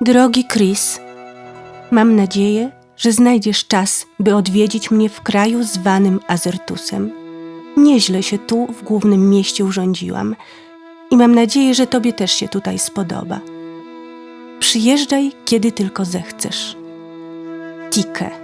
Drogi Chris, mam nadzieję, że znajdziesz czas, by odwiedzić mnie w kraju zwanym Azertusem. Nieźle się tu, w głównym mieście, urządziłam i mam nadzieję, że tobie też się tutaj spodoba. Przyjeżdżaj, kiedy tylko zechcesz. Tike.